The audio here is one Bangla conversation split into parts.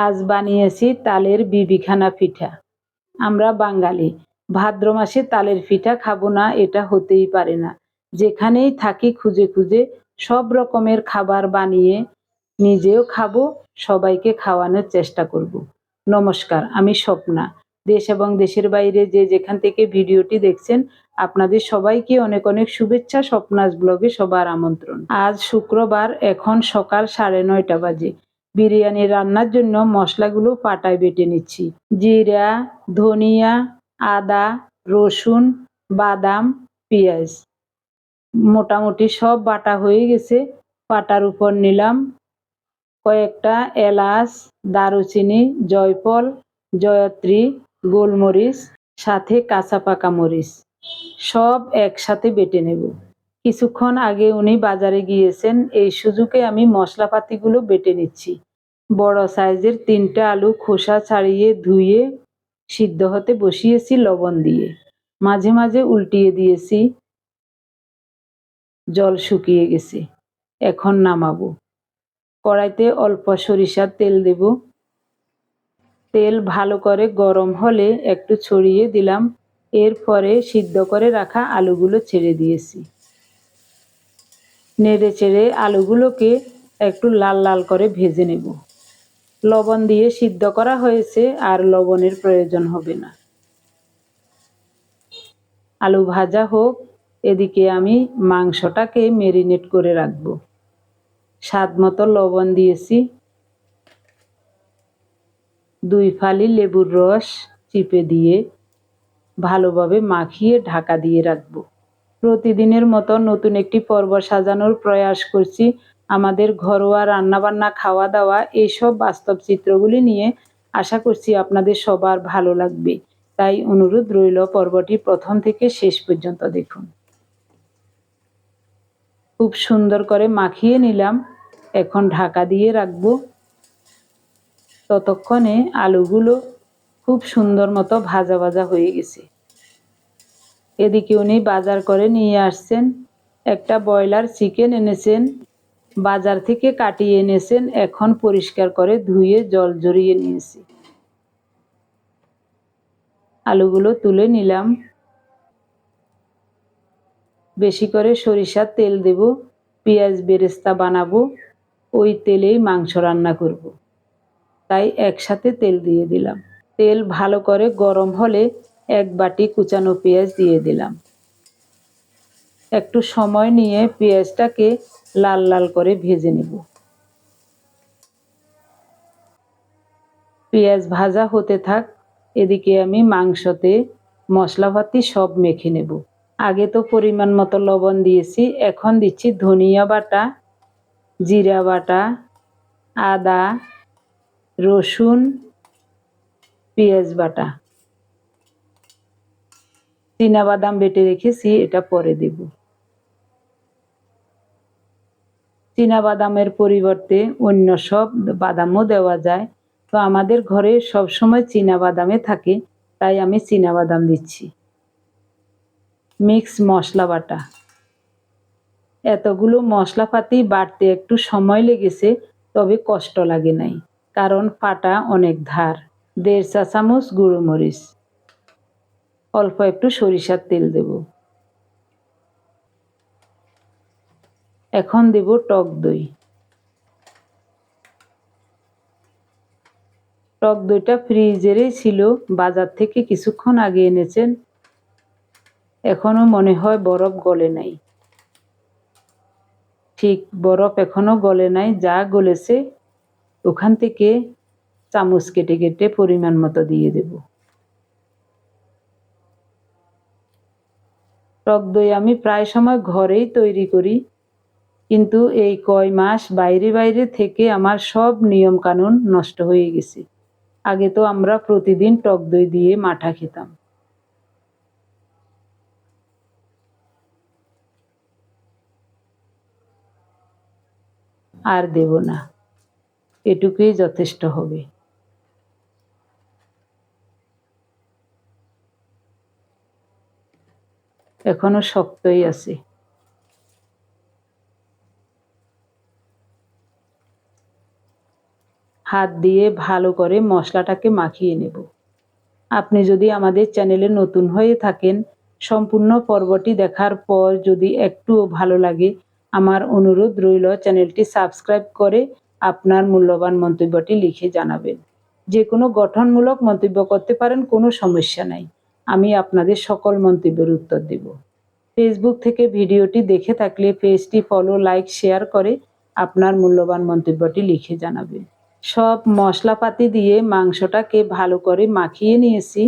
আজ বানিয়েছি তালের বিবিখানা পিঠা। আমরা বাঙালি, ভাদ্র মাসে তালের পিঠা খাব না, এটা হতেই পারে না। যেখানেই থাকি খুঁজে খুঁজে সব রকমের খাবার বানিয়ে নিজেও খাব, সবাইকে খাওয়ানোর চেষ্টা করব। নমস্কার, আমি স্বপ্না। দেশ এবং দেশের বাইরে যে যেখান থেকে ভিডিওটি দেখছেন, আপনাদের সবাইকে অনেক অনেক শুভেচ্ছা, স্বপ্নাস ব্লগে সবার আমন্ত্রণ। আজ শুক্রবার, এখন সকাল সাড়ে নয়টা বাজে। বিরিয়ানি রান্নার জন্য মশলাগুলো পাটায় বেটে নিচ্ছি। জিরা, ধনিয়া, আদা, রসুন, বাদাম, পেঁয়াজ। মোটামুটি সব বাটা হয়ে গেছে। পাটার উপর নিলাম কয়েকটা এলাচ, দারুচিনি, জয়ফল, জয়ত্রী, গোলমরিচ, সাথে কাঁচা পাকা মরিচ। সব একসাথে বেটে নেব। কিছুক্ষণ আগে উনি বাজারে গিয়েছেন, এই সুযোগে আমি মশলাপাতিগুলো বেটে নিচ্ছি। বড় সাইজের তিনটা আলু খোসা ছাড়িয়ে ধুয়ে সিদ্ধ হতে বসিয়েছি লবণ দিয়ে। মাঝে মাঝে উল্টিয়ে দিয়েছি, জল শুকিয়ে গেছে। এখন নামাবো। কড়াইতে অল্প সরিষার তেল দেব। তেল ভালো করে গরম হলে একটু ছড়িয়ে দিলাম। এরপরে সিদ্ধ করে রাখা আলুগুলো ছেড়ে দিয়েছি। নেড়ে চেড়ে আলুগুলোকে একটু লাল লাল করে ভেজে নেব। লবণ দিয়ে সিদ্ধ করা হয়েছে আর লবণের প্রয়োজন হবে না। আলু ভাজা হোক, এদিকে আমি মাংসটাকে মেরিনেট করে রাখব। স্বাদ মতো লবণ দিয়েছি। দুই ফালি লেবুর রস চিপে দিয়ে ভালোভাবে মাখিয়ে ঢাকা দিয়ে রাখব। প্রতিদিনের মতো নতুন একটি পর্ব সাজানোর প্রয়াস করছি। আমাদের ঘরোয়া রান্নাবান্না খাওয়া দাওয়া এইসব বাস্তব চিত্রগুলি নিয়ে আশা করছি আপনাদের সবার ভালো লাগবে। তাই অনুরোধ রইল পর্বটি প্রথম থেকে শেষ পর্যন্ত দেখুন। খুব সুন্দর করে মাখিয়ে নিলাম। এখন ঢাকা দিয়ে রাখব। ততক্ষণে আলুগুলো খুব সুন্দর মতো ভাজা ভাজা হয়ে গেছে। এদিকে উনি বাজার করে নিয়ে আসছেন। একটা ব্রয়লার চিকেন এনেছেন। বাজার থেকে কাটিয়ে এনেছেন। এখন পরিষ্কার করে ধুয়ে জল জড়িয়ে নিয়েছি। আলুগুলো তুলে নিলাম। বেশি করে সরিষার তেল দেব। পেঁয়াজ বেরেস্তা বানাবো। ওই তেলেই মাংস রান্না করব। তাই একসাথে তেল দিয়ে দিলাম। তেল ভালো করে গরম হলে এক বাটি কুচানো পেঁয়াজ দিয়ে দিলাম। একটু সময় নিয়ে পেঁয়াজটাকে লাল লাল করে ভেজে নেব। পেঁয়াজ ভাজা হতে থাক, এদিকে আমি মাংসতে মশলাপাতি সব মেখে নেব। আগে তো পরিমাণ মতো লবণ দিয়েছি, এখন দিচ্ছি ধনিয়া বাটা, জিরা বাটা, আদা, রসুন, পেঁয়াজ বাটা। বাদাম বেটে রেখেছি, এটা পরে দেব। বাদামের পরিবর্তে অন্য সব বাদামও দেওয়া যায়। তো আমাদের ঘরে সবসময় বাদামে থাকে, তাই আমি বাদাম দিচ্ছি। মিক্স মশলা বাটা। এতগুলো মশলাপাতি বাড়তে একটু সময় লেগেছে, তবে কষ্ট লাগে নাই, কারণ পাটা অনেক ধার। দেড় চা চামচ গুঁড়ো মরিচ। অল্প একটু সরিষার তেল দেব। এখন দেব টক দই। টক দইটা ফ্রিজেরই ছিল, বাজার থেকে কিছুক্ষণ আগে এনেছেন। এখনও মনে হয় বরফ গলে নাই। ঠিক বরফ এখনও গলে নাই, যা গলেছে, ওখান থেকে চামচ কেটে কেটে পরিমাণ মতো দিয়ে দেব। টক দই আমি প্রায় সময় ঘরেই তৈরি করি। কিন্তু এই কয় মাস বাইরে বাইরে থেকে আমার সব নিয়ম কানুন নষ্ট হয়ে গেছে। আগে তো আমরা প্রতিদিন টক দই দিয়ে মাঠা খেতাম। আর দেব না। এটুকুই যথেষ্ট হবে। এখনও শক্তই আছে। হাত দিয়ে ভালো করে মশলাটাকে মাখিয়ে নেব। আপনি যদি আমাদের চ্যানেলে নতুন হয়ে থাকেন, সম্পূর্ণ পর্বটি দেখার পর যদি একটুও ভালো লাগে, আমার অনুরোধ রইল চ্যানেলটি সাবস্ক্রাইব করে আপনার মূল্যবান মন্তব্যটি লিখে জানাবেন। যে কোনো গঠনমূলক মন্তব্য করতে পারেন, কোনো সমস্যা নাই। আমি আপনাদের সকল মন্তব্যের উত্তর দেব। ফেসবুক থেকে ভিডিওটি দেখে থাকলে পেজটি ফলো লাইক শেয়ার করে আপনার মূল্যবান মন্তব্যটি লিখে জানাবেন সব মশলাপাতি দিয়ে মাংসটাকে ভালো করে মাখিয়ে নিয়েছি।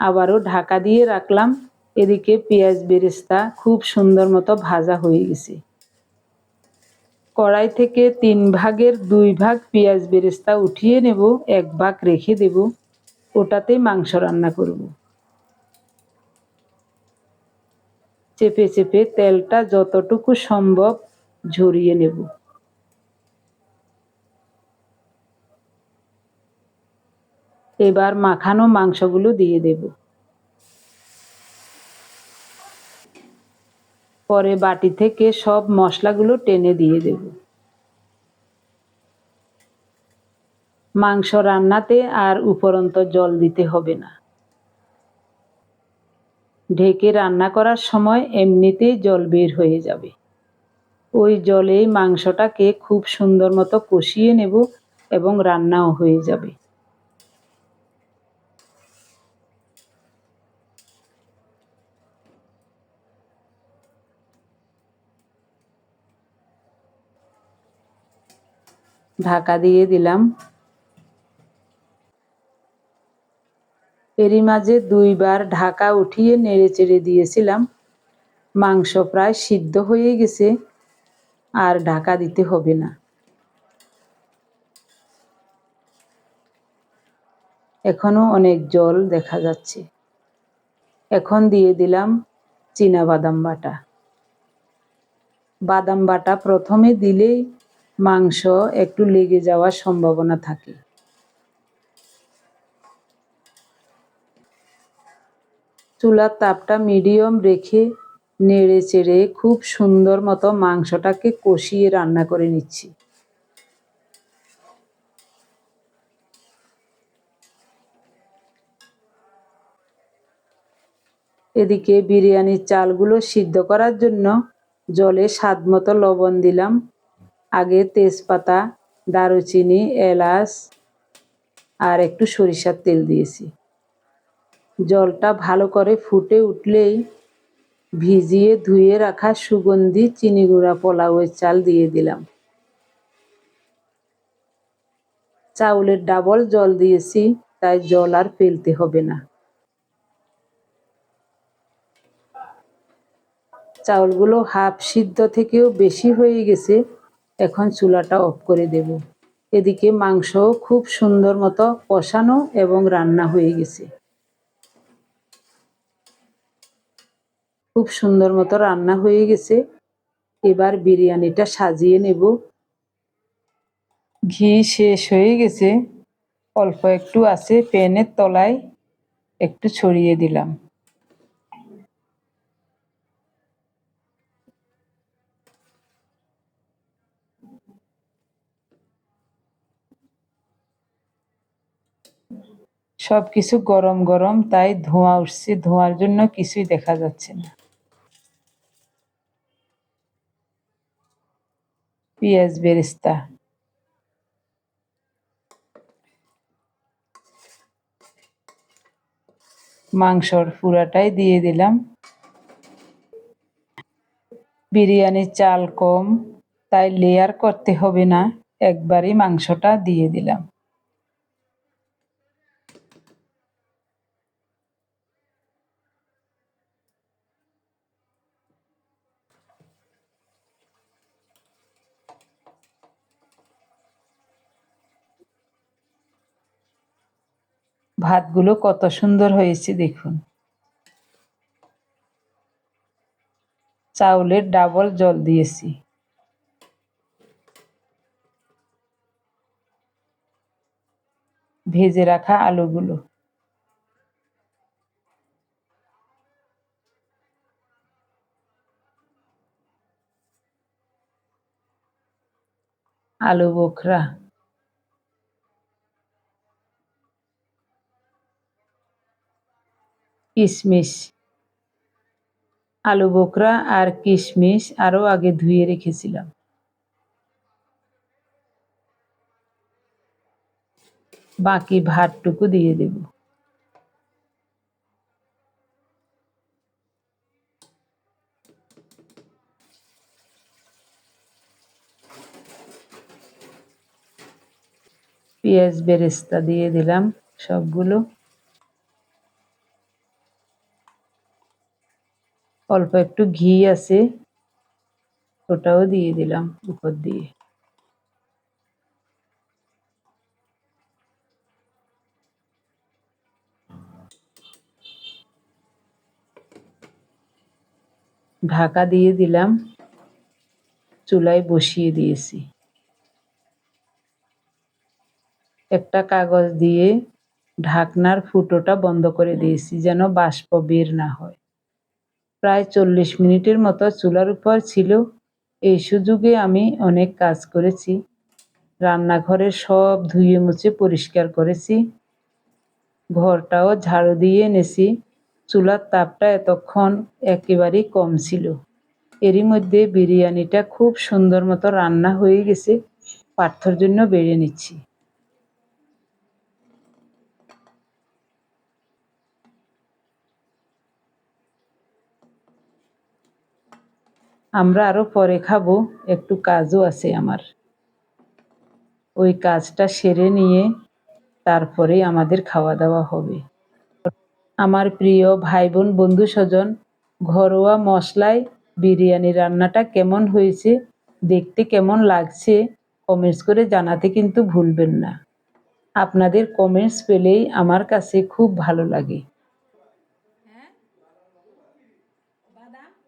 আবারও ঢাকা দিয়ে রাখলাম। এদিকে পেঁয়াজ বেরেস্তা খুব সুন্দর মতো ভাজা হয়ে গেছে। কড়াই থেকে তিন ভাগের দুই ভাগ পেঁয়াজ বেরেস্তা উঠিয়ে নেব, এক ভাগ রেখে দেব। ওটাতেই মাংস রান্না করব। চেপে চেপে তেলটা যতটুকু সম্ভব ঝরিয়ে নেব। এবার মাখানো মাংসগুলো দিয়ে দেব। পরে বাটি থেকে সব মশলাগুলো টেনে দিয়ে দেব। মাংস রান্নাতে আর উপরন্ত জল দিতে হবে না। ঢেকে রান্না করার সময় এমনিতেই জল বের হয়ে যাবে। ওই জলেই মাংসটাকে খুব সুন্দর মতো কষিয়ে নেব এবং রান্নাও হয়ে যাবে। ঢাকা দিয়ে দিলাম। এরই মাঝে দুইবার ঢাকা উঠিয়ে নেড়ে চেড়ে দিয়েছিলাম। মাংস প্রায় সিদ্ধ হয়ে গেছে, আর ঢাকা দিতে হবে না। এখনও অনেক জল দেখা যাচ্ছে। এখন দিয়ে দিলাম চীনা বাদাম বাটা। বাদাম বাটা প্রথমে দিলেই মাংস একটু লেগে যাওয়ার সম্ভাবনা থাকে। চুলার তাপটা মিডিয়াম রেখে নেড়ে চেড়ে খুব সুন্দর মতো মাংসটাকে কষিয়ে রান্না করে নিচ্ছি। এদিকে বিরিয়ানির চালগুলো সিদ্ধ করার জন্য জলে স্বাদ মতো লবণ দিলাম। আগে তেজপাতা, দারুচিনি, এলাচ আর একটু সরিষার তেল দিয়েছি। জলটা ভালো করে ফুটে উঠলেই ভিজিয়ে ধুয়ে রাখা সুগন্ধি চিনি গুঁড়া পোলাওয়ের চাল দিয়ে দিলাম। চাউলের ডাবল জল দিয়েছি, তাই জল আর ফেলতে হবে না। চাউলগুলো হাফ সিদ্ধ থেকেও বেশি হয়ে গেছে, এখন চুলাটা অফ করে দেব। এদিকে মাংসও খুব সুন্দর মতো কষানো এবং রান্না হয়ে গেছে। খুব সুন্দর মতো রান্না হয়ে গেছে। এবার বিরিয়ানিটা সাজিয়ে নেব। ঘি শেষ হয়ে গেছে। অল্প একটু আছে প্যানের তলায় একটু ছড়িয়ে দিলাম। সব কিছু গরম গরম, তাই ধোঁয়া উঠছে। ধোঁয়ার জন্য কিছুই দেখা যাচ্ছে না। পেঁয়াজ বেরেস্তা। মাংসর পুরাটাই দিয়ে দিলাম। বিরিয়ানির চাল কম, তাই লেয়ার করতে হবে না, একবারই মাংসটা দিয়ে দিলাম। ভাতগুলো কত সুন্দর হয়েছে দেখুন। চাউলের ডাবল জল দিয়েছি। ভেজে রাখা আলুগুলো। আলু বোখরা। কিশমিশ আলু বোখরা আর কিশমিশ আরও আগে ধুয়ে রেখেছিলাম। বাকি ভাতটুকু দিয়ে দেব। পেঁয়াজ বেরেস্তা দিয়ে দিলাম সবগুলো। অল্প একটু ঘি আছে, ওটাও দিয়ে দিলাম উপর দিয়ে। ঢাকা দিয়ে দিলাম, চুলায় বসিয়ে দিয়েছি। একটা কাগজ দিয়ে ঢাকনার ফুটোটা বন্ধ করে দিয়েছি, যেন বাষ্প বের না হয়। প্রায় চল্লিশ মিনিটের মতো চুলার উপর ছিল। এই সুযোগে আমি অনেক কাজ করেছি। রান্নাঘরের সব ধুয়ে মুছে পরিষ্কার করেছি। ঘরটাও ঝাড়ু দিয়ে এনেছি। চুলার তাপটা এতক্ষণ একেবারেই কম ছিল। এরই মধ্যে বিরিয়ানিটা খুব সুন্দর মতো রান্না হয়ে গেছে। পার্থর জন্য বেড়ে নিচ্ছি। আমরা আরও পরে খাব, একটু কাজও আছে আমার। ওই কাজটা সেরে নিয়ে তারপরে আমাদের খাওয়া দাওয়া হবে। আমার প্রিয় ভাই বোন বন্ধু স্বজন ঘরোয়া মশলায় বিরিয়ানি রান্নাটা কেমন হয়েছে, দেখতে কেমন লাগছে, কমেন্টস করে জানাতে কিন্তু ভুলবেন না। আপনাদের কমেন্টস পেলেই আমার কাছে খুব ভালো লাগে।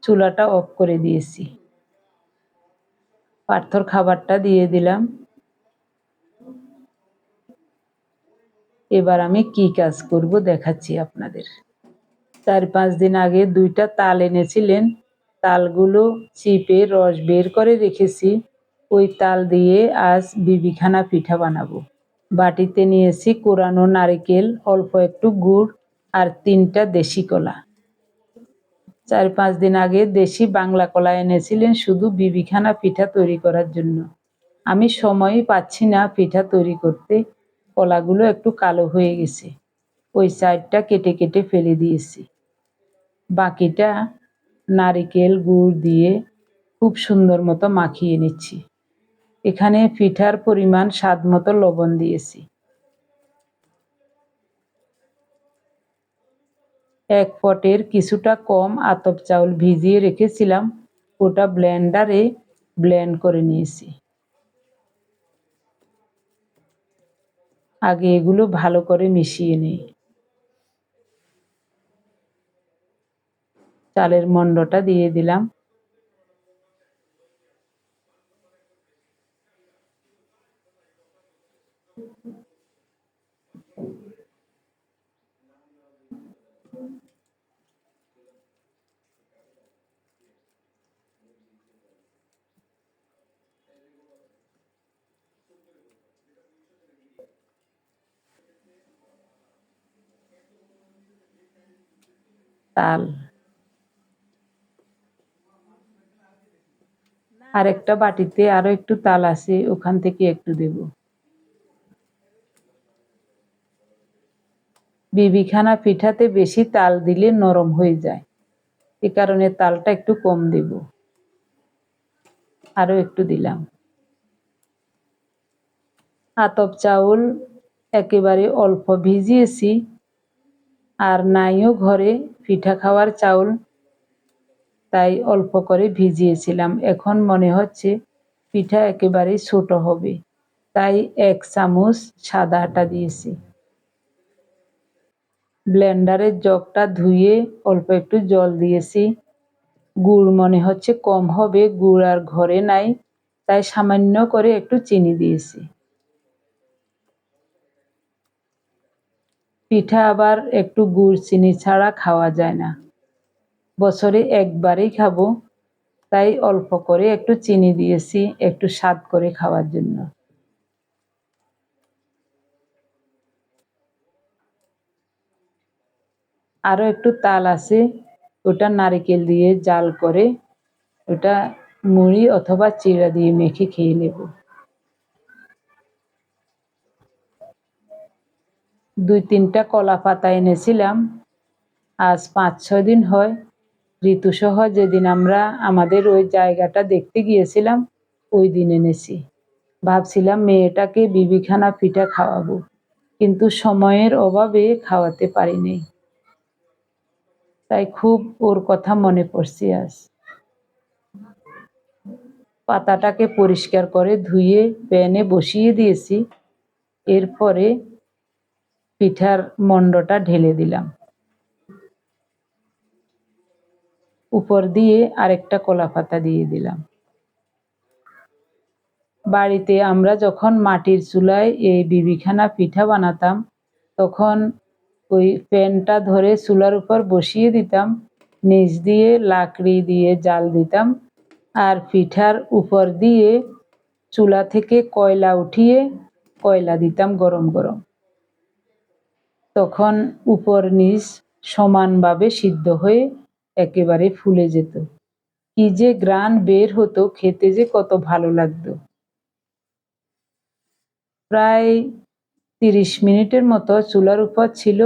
চুলাটা অফ করে দিয়েছি। পার্থর খাবারটা দিয়ে দিলাম। এবার আমি কি কাজ করব দেখাচ্ছি আপনাদের। চার পাঁচ দিন আগে দুইটা তাল এনেছিলেন। তালগুলো চিপে রস বের করে রেখেছি। ওই তাল দিয়ে আজ বিবিখানা পিঠা বানাবো। বাটিতে নিয়েছি কোরানো নারিকেল, অল্প একটু গুড় আর তিনটা দেশি কলা। চার পাঁচ দিন আগে দেশি বাংলা কলা এনেছিলেন শুধু বিবিখানা পিঠা তৈরি করার জন্য। আমি সময়ই পাচ্ছি না পিঠা তৈরি করতে। কলাগুলো একটু কালো হয়ে গেছে। ওই সাইডটা কেটে কেটে ফেলে দিয়েছি। বাকিটা নারিকেল গুড় দিয়ে খুব সুন্দর মতো মাখিয়ে নিচ্ছি। এখানে পিঠার পরিমাণ স্বাদ মতো লবণ দিয়েছি। এক পটের কিছুটা কম আতপ চাউল ভিজিয়ে রেখেছিলাম। ওটা ব্লেন্ডারে ব্লেন্ড করে নিয়েছি। আগে এগুলো ভালো করে মিশিয়ে নিই। চালের মন্ডটা দিয়ে দিলাম। তাল। আর একটা বাটিতে আরও একটু তাল আছে, ওখান থেকে একটু দেব। বিবিখানা পিঠাতে বেশি তাল দিলে নরম হয়ে যায়, এ কারণে তালটা একটু কম দেব। আরও একটু দিলাম। আতপ চাউল একেবারে অল্প ভিজিয়েছি আর নাইও ঘরে পিঠা খাওয়ার চাউল তাই অল্প করে ভিজিয়েছিলাম। এখন মনে হচ্ছে পিঠা একেবারেই ছোট হবে। তাই এক চামচ সাদা আটা দিয়েছি। ব্লেন্ডারের জগটা ধুয়ে অল্প একটু জল দিয়েছি। গুড় মনে হচ্ছে কম হবে, গুড় আর ঘরে নাই, তাই সামান্য করে একটু চিনি দিয়েছি। পিঠা আবার একটু গুড় চিনি ছাড়া খাওয়া যায় না। বছরে একবারই খাব, তাই অল্প করে একটু চিনি দিয়েছি, একটু স্বাদ করে খাওয়ার জন্য। আরও একটু তাল আছে, ওটা নারিকেল দিয়ে জাল করে, ওটা মুড়ি অথবা চিড়া দিয়ে মেখে খেয়ে নেব। দুই তিনটা কলা পাতা এনেছিলাম। আজ পাঁচ, ছয় দিন হয়। ঋতুসহ যেদিন আমরা আমাদের ওই জায়গাটা দেখতে গিয়েছিলাম, ওই দিন এনেছি। ভাবছিলাম মেয়েটাকে বিবিখানা পিঠা খাওয়াবো, কিন্তু সময়ের অভাবে খাওয়াতে পারিনি তাই খুব ওর কথা মনে পড়ছে আজ। পাতাটাকে পরিষ্কার করে ধুয়ে প্যানে বসিয়ে দিয়েছি। এরপরে পিঠার মণ্ডটা ঢেলে দিলাম। উপর দিয়ে আরেকটা কলা পাতা দিয়ে দিলাম। বাড়িতে আমরা যখন মাটির চুলায় এই বিবিখানা পিঠা বানাতাম, তখন ওই প্যানটা ধরে চুলার উপর বসিয়ে দিতাম, নিচ দিয়ে লাকড়ি দিয়ে জাল দিতাম আর পিঠার উপর দিয়ে চুলা থেকে কয়লা উঠিয়ে কয়লা দিতাম গরম গরম। তখন উপর নিচ সমানভাবে সিদ্ধ হয়ে একেবারে ফুলে যেত। কি যে গ্রান বের হতো, খেতে যে কত ভালো লাগতো। প্রায় তিরিশ মিনিটের মতো চুলার উপর ছিল।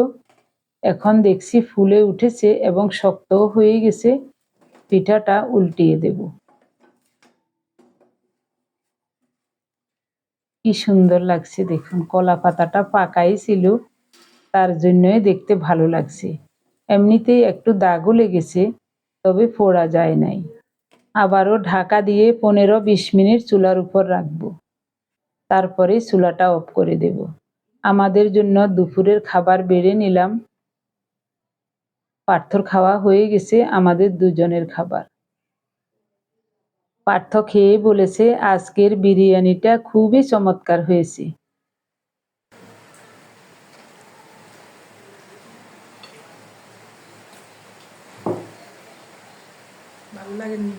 এখন দেখছি ফুলে উঠেছে এবং শক্তও হয়ে গেছে। পিঠাটা উল্টিয়ে দেব। কি সুন্দর লাগছে দেখুন কলা পাতাটা পাকাই ছিল। তার জন্যই দেখতে ভালো লাগছে। এমনিতেই একটু দাগও লেগেছে, তবে ফোড়া যায় নাই। আবারও ঢাকা দিয়ে পনেরো বিশ মিনিট চুলার উপর রাখব। তারপরে চুলাটা অফ করে দেব। আমাদের জন্য দুপুরের খাবার বেড়ে নিলাম। পার্থর খাওয়া হয়ে গেছে আমাদের দুজনের খাবার। পার্থ খেয়ে বলেছে, আজকের বিরিয়ানিটা খুবই চমৎকার হয়েছে ভালো লাগেনি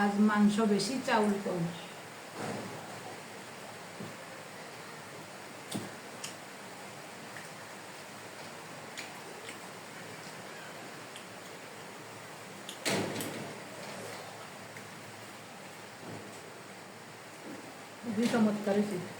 আজ মাংস বেশি চাউল কম খুবই চমৎকার হয়েছে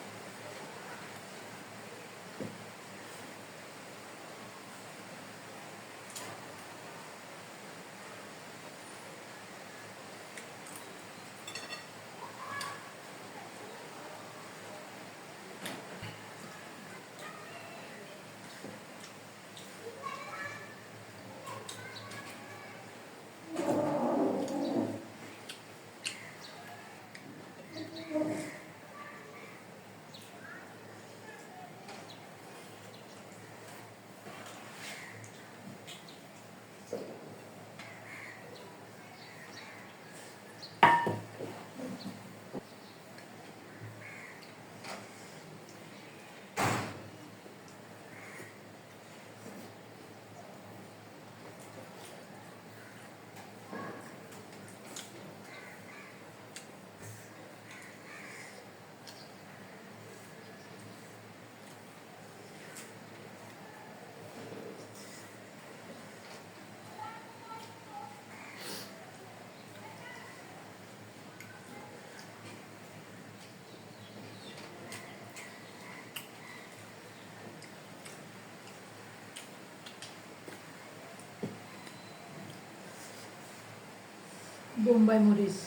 বোম্বাই মরিচ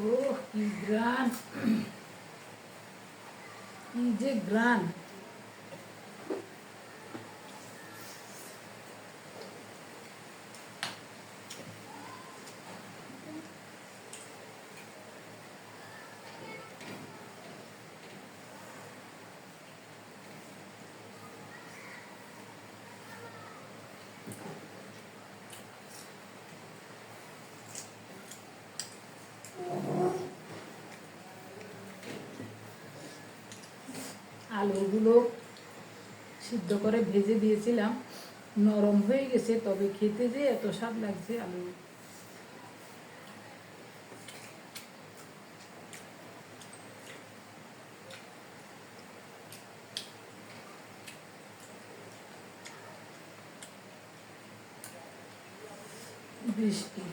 ও কি গ্রান কি যে গ্রান আলুগুলো সিদ্ধ করে ভেজে দিয়েছিলাম। নরম হয়ে গেছে, তবে খেতে যে এত স্বাদ লাগছে আলু। বৃষ্টি।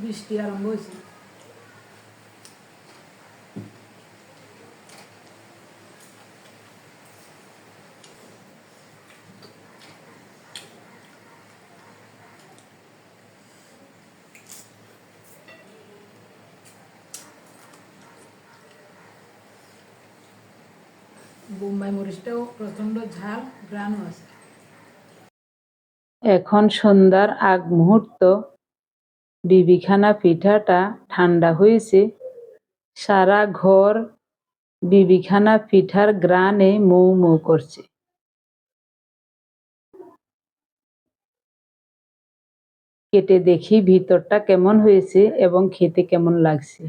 বৃষ্টি আরম্ভ হয়েছে। বোম্বাই মরিচটাও ঝাল আছে। এখন সন্ধ্যার আগ মুহূর্ত। বিবিখানা পিঠাটা ঠান্ডা হয়েছে। সারা ঘর বিবিখানা পিঠার গ্রানে মৌ মৌ করছে। কেটে দেখি ভিতরটা কেমন হয়েছে এবং খেতে কেমন লাগছে।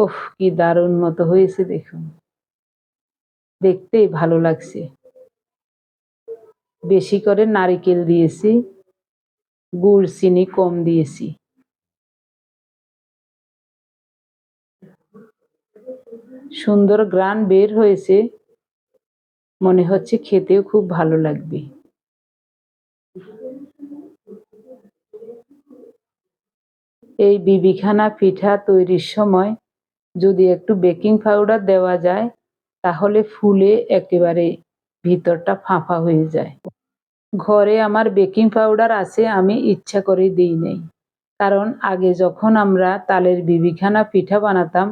ওহ কি দারুণ মতো হয়েছে দেখুন। দেখতেই ভালো লাগছে। বেশি করে নারিকেল দিয়েছি, গুড়, চিনি কম দিয়েছি। সুন্দর গ্রান বের হয়েছে, মনে হচ্ছে খেতেও খুব ভালো লাগবে। এই বিবিখানা পিঠা তৈরির সময় যদি একটু বেকিং পাউডার দেওয়া যায়, তাহলে ফুলে একেবারে ভিতরটা ফাঁপা হয়ে যায়। ঘরে আমার বেকিং পাউডার আছে, আমি ইচ্ছা করে দিই নেই। কারণ আগে যখন আমরা তালের বিবিখানা পিঠা বানাতাম,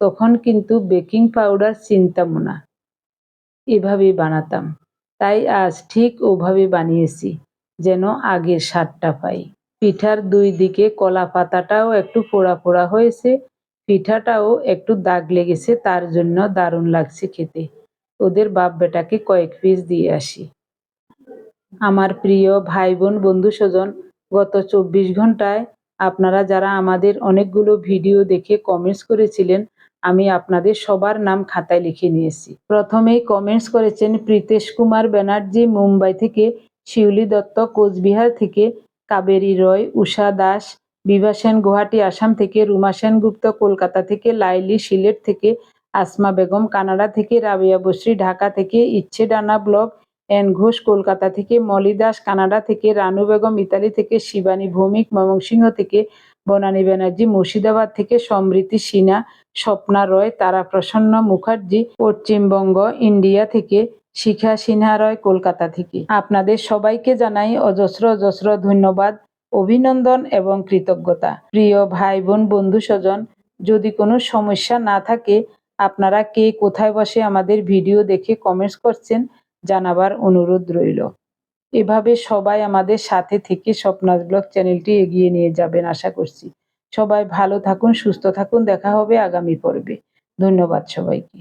তখন কিন্তু বেকিং পাউডার চিনতাম না। এভাবে বানাতাম। তাই আজ ঠিক ওভাবে বানিয়েছি, যেন আগের স্বাদটা পাই। পিঠার দুই দিকে কলা পাতাটাও একটু পোড়া পোড়া হয়েছে পিঠাটাও একটু দাগ লেগেছে, তার জন্য দারুণ লাগছে খেতে। ওদের বাপ বেটাকে কয়েক পিস দিয়ে আসি। আমার প্রিয় ভাই বোন বন্ধু স্বজন গত চব্বিশ ঘন্টায় আপনারা যারা আমাদের অনেকগুলো ভিডিও দেখে কমেন্টস করেছিলেন, আমি আপনাদের সবার নাম খাতায় লিখে নিয়েছি। প্রথমেই কমেন্টস করেছেন প্রীতেশ কুমার ব্যানার্জি, মুম্বাই থেকে, শিউলি দত্ত, কোচবিহার থেকে, কাবেরী রয়, উষা দাস বিভা সেন গুয়াহাটি, আসাম থেকে, রুমা সেনগুপ্ত কলকাতা থেকে, লাইলি সিলেট থেকে, আসমা বেগম কানাডা থেকে, রাবিয়া বশ্রী ঢাকা থেকে, ইচ্ছে ডানা ব্লগ এন ঘোষ কলকাতা থেকে, মলি দাস কানাডা থেকে, রানু বেগম ইতালি থেকে, শিবানী ভৌমিক ময়মনসিংহ থেকে, বনানী ব্যানার্জি মুর্শিদাবাদ থেকে সমৃতি সিনহা, স্বপ্না রয় তারা প্রসন্ন মুখার্জি, পশ্চিমবঙ্গ, ইন্ডিয়া থেকে, শিখা সিনহা রয় কলকাতা থেকে। আপনাদের সবাইকে জানাই অজস্র অজস্র ধন্যবাদ। অভিনন্দন এবং কৃতজ্ঞতা। প্রিয় ভাই বোন বন্ধু স্বজন যদি কোনো সমস্যা না থাকে, আপনারা কে কোথায় বসে আমাদের ভিডিও দেখে কমেন্টস করছেন জানাবার অনুরোধ রইল। এভাবে সবাই আমাদের সাথে থেকে স্বপ্নাস ব্লগ চ্যানেলটি এগিয়ে নিয়ে যাবেন আশা করছি। সবাই ভালো থাকুন, সুস্থ থাকুন, দেখা হবে আগামী পর্বে। ধন্যবাদ সবাইকে।